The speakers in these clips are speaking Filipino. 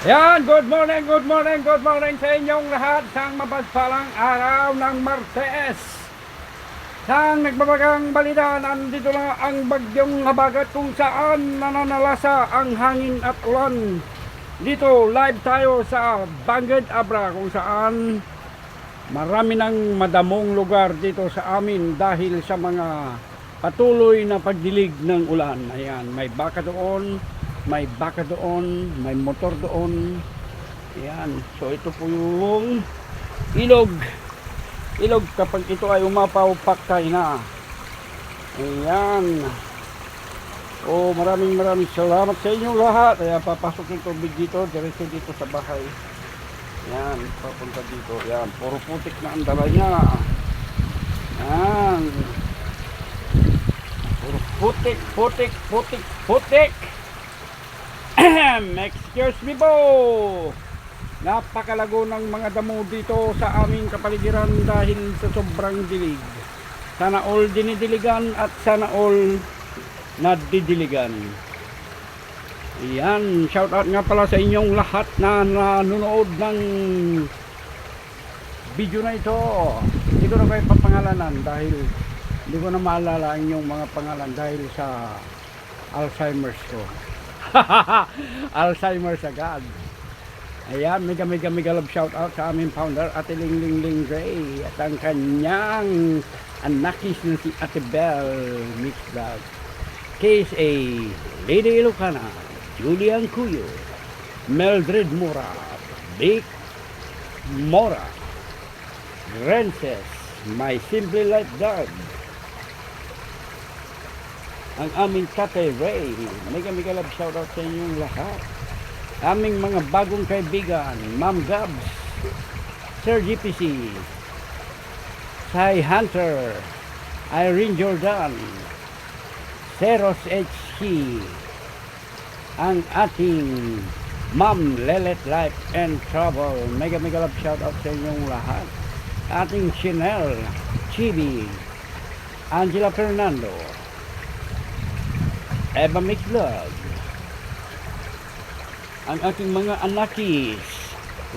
Yan, good morning, good morning, good morning sa inyong lahat sang mapagpalang araw ng Martes. Sang nagbabagang balita, nandito na ang bagyong habagat kung saan nananalasa ang hangin at ulan. Dito, live tayo sa Banged Abra kung saan marami ng madamong lugar dito sa amin dahil sa mga patuloy na pagdilig ng ulan. Ayan, may baka doon, may baka doon, may motor doon. Ayan, so ito po yung ilog. Ilog kapag ito ay umapaw paktay na. Ayan. Oh, maraming maraming salamat sa inyong lahat. Kaya papasok yung tubig dito, diretso dito sa bahay. Yan, papunta dito. Yan, puro putik na ang dala niya. Yan. Puro putik, putik, putik, putik. Excuse me po. Napakalago ng mga damo dito sa aming kapaligiran dahil sa sobrang dilig. Sana all dinidiligan at sana all nadidiligan. Yan, shout out nga pala sa inyong lahat na nanonood ng video na ito. Hindi ko na kayo papangalanan dahil hindi ko na maalala inyong mga pangalan dahil sa Alzheimer's ko. Alzheimer's agad. Ayan, mega mega mega love shout out sa aming founder, Ate Ling Ling Ling Ray at ang kanyang anakis na si Ate Bell Mix Vlog. Case A, Lady Ilocana, Julian Cuyo, Mildred Mora, Vic Mora, Rences, My Simply Life Dog, ang aming Tate Ray, mega mega love shout out sa inyong lahat. Aming mga bagong kaibigan, Ma'am Gabs, Sir GPC, Sai Hunter, Irene Jordan, Seros HC, ang ating Ma'am Lelet Life and Travel. Mega mega love shout out sa inyong lahat. Ating Chanel, Chibi, Angela Fernando, Eva Mix ang ating mga anakis,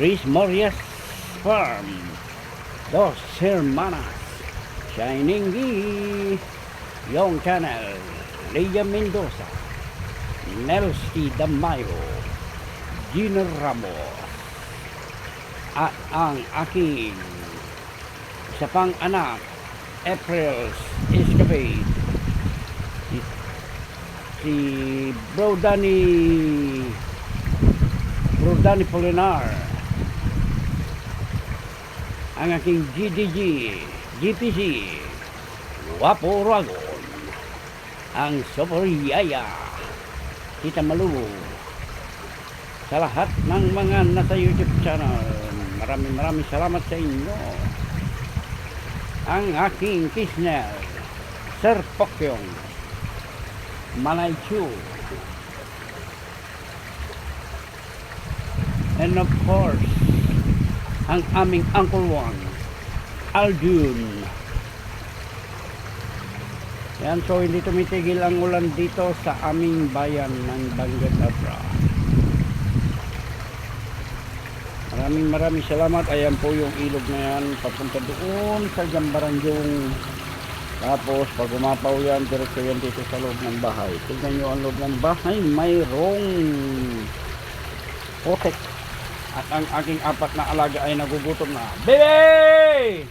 Riz Morias Farm, Dos Hermanas, Shining D, Young Channel, Leia Mendoza, Nelski Damayo, Gina Ramos, at ang aking isa pang anak, April's Escapade, si Bro Danny Bro Danny Polinar, ang aking GDG, GPC, Wapo Ragon, ang Super Yaya, Tita Malu, sa lahat ng mga nasa YouTube channel, maraming maraming salamat sa inyo. Ang aking Kisnel, Sir Pokyong, Manay Chu, and of course, ang aming Uncle One, Aldun. Yan, so hindi tumitigil ang ulan dito sa aming bayan ng Bangat Abra. Maraming maraming salamat. Ayan po yung ilog na yan. Papunta doon sa Gambaranjong. Tapos pag umapaw yan, diretso yan dito sa loob ng bahay. Tignan nyo ang loob ng bahay. Mayroong potek. At ang aking apat na alaga ay nagugutom na. Baby!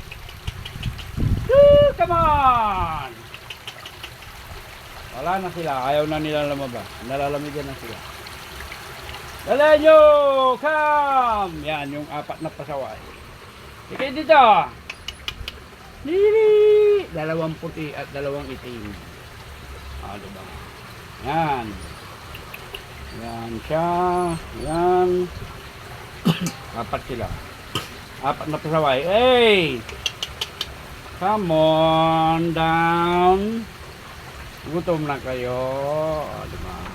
Woo! Come on! Wala na sila. Ayaw na nila lumabas. Nalalamigan na sila. Dala nyo! Come! Yan, yung apat na pasaway. Sige dito! Dili! Dalawang puti at dalawang itim. Ah, diba? Yan. Yan siya. Yan. apat sila. Apat na pasaway. Hey! Come on down. Gutom na kayo. Ah, diba?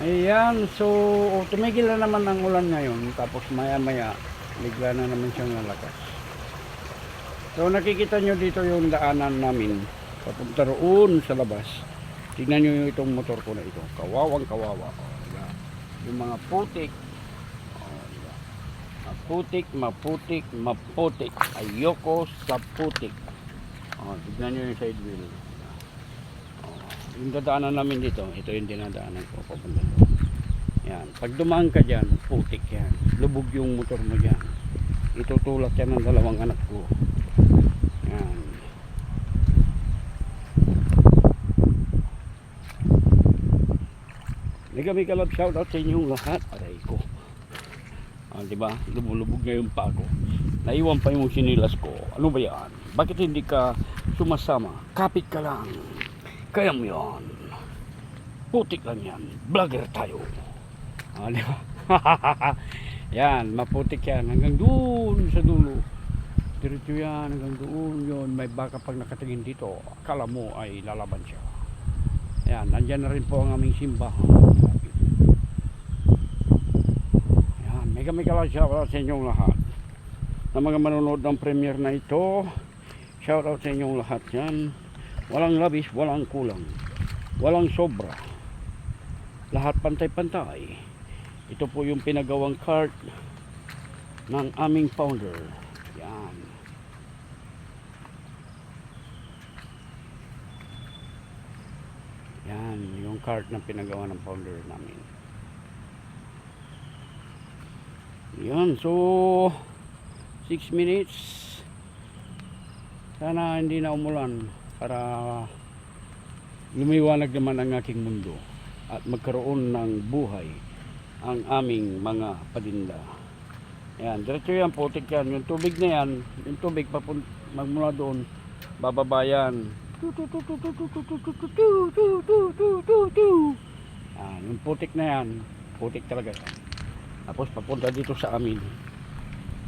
Ayan, so tumigil na naman ang ulan ngayon tapos maya maya bigla na naman siyang lalakas. So nakikita nyo dito yung daanan namin papunta roon sa labas. Tingnan nyo itong motor ko na ito. Kawawang kawawa. Diba? Yung mga putik. Oh? Maputik, maputik, maputik. Ayoko sa putik. Oh, tignan nyo yung side wheel. Yung dadaanan namin dito, ito yung dinadaanan ko papunta doon. Yan. Pag dumaan ka dyan, putik yan. Lubog yung motor mo dyan. Itutulak yan ng dalawang anak ko. Yan. Mega mega love shout out sa inyong lahat. Aray ko. Ah, di ba? Lumulubog na yung pa ko. Naiwan pa yung sinilas ko. Ano ba yan? Bakit hindi ka sumasama? Kapit ka lang. Kaya mo yan. Putik lang yan. Vlogger tayo. Ah, di ba? yan, maputik yan. Hanggang doon sa dulo. Diretso yan, hanggang doon yun. May baka pag nakatingin dito, akala mo ay lalaban siya. Yan, nandyan na rin po ang aming simbahan. Yan, mega mega lang shoutout sa inyong lahat. Na mga manonood ng premiere na ito, shoutout sa inyong lahat yan. Walang labis, walang kulang. Walang sobra. Lahat pantay-pantay. Ito po yung pinagawang cart ng aming founder. Yan. Yan, yung cart na pinagawa ng founder namin. Yan, so 6 minutes. Sana hindi na umulan para lumiwanag naman ang aking mundo at magkaroon ng buhay ang aming mga palinda. Yan, diretso yan, putik yan. Yung tubig na yan, yung tubig papun magmula doon, bababa yan. Yan, yung putik na yan, putik talaga. Tapos papunta dito sa amin.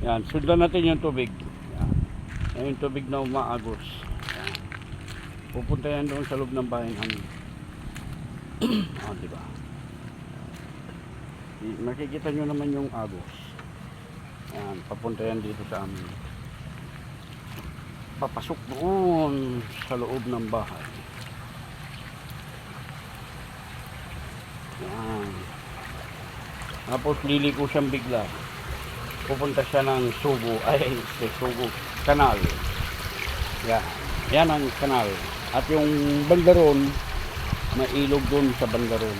Yan, sundan natin yung tubig. Yan, yan yung tubig na umaagos. Pupunta yan doon sa loob ng bahay namin. ah, di ba? Makikita nyo naman yung agos. Yan, papunta yan dito sa amin. Papasok doon sa loob ng bahay. Yan. Tapos liliko siyang bigla. Pupunta siya ng Sugo, ay, sa Sugo, kanal. Yan. Yan ang kanal. At yung bandaron, may ilog doon sa bandaron.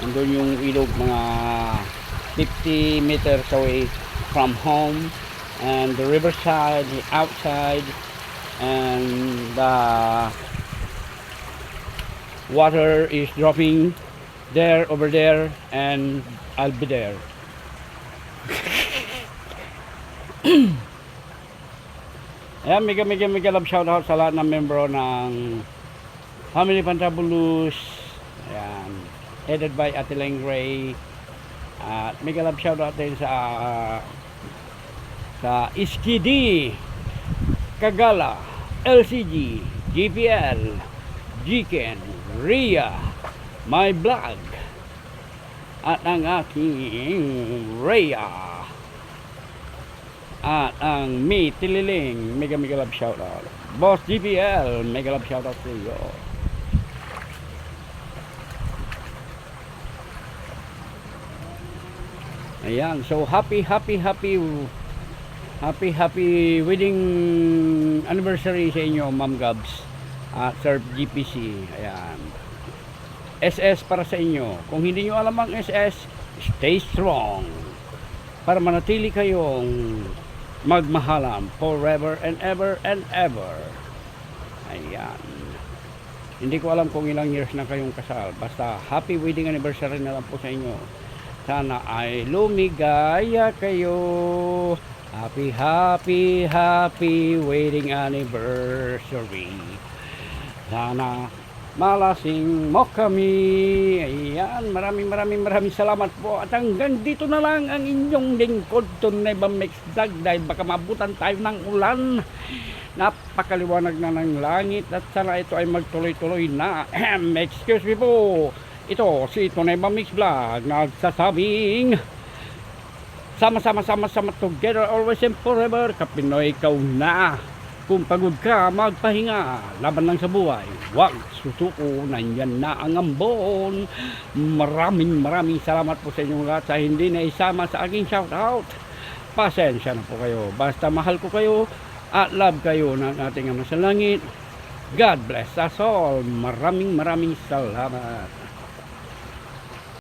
Andun yung ilog mga 50 meters away from home and the riverside, the outside and the water is dropping there over there and I'll be there. Ayan, mega mega mega love shout out sa lahat ng membro ng Family Pantabulus. Ayan, headed by Ate Leng Ray. At mega love shout out din sa sa Iskidi, Kagala, LCG, GPL, Giken, Ria, My Vlog, at ang aking Rhea at ang Me Tililing mega mega love shout out Boss GPL mega love shout out to you Ayan, so happy, happy, happy, happy, happy wedding anniversary sa inyo, Ma'am Gabs, at Sir GPC. Ayan. SS para sa inyo. Kung hindi nyo alam ang SS, stay strong. Para manatili kayong magmahalan forever and ever and ever. Ayan. Hindi ko alam kung ilang years na kayong kasal. Basta happy wedding anniversary na lang po sa inyo. Sana ay lumigaya kayo. Happy, happy, happy wedding anniversary. Sana malasing mo kami. Ayan, maraming maraming maraming salamat po. At hanggang dito na lang ang inyong lingkod tunay ba mix vlog dahil baka mabutan tayo ng ulan. Napakaliwanag na ng langit at sana ito ay magtuloy-tuloy na. Excuse me po. Ito si Tunay ba Mix Vlog nagsasabing Sama-sama sama-sama together always and forever. Kapinoy ikaw na. Kung pagod ka, magpahinga. Laban lang sa buhay. Huwag susuko. Nandyan na ang ambon. Maraming maraming salamat po sa inyong lahat sa hindi na isama sa aking shoutout. Pasensya na po kayo. Basta mahal ko kayo at love kayo ng ating ama sa langit. God bless us all. Maraming maraming salamat.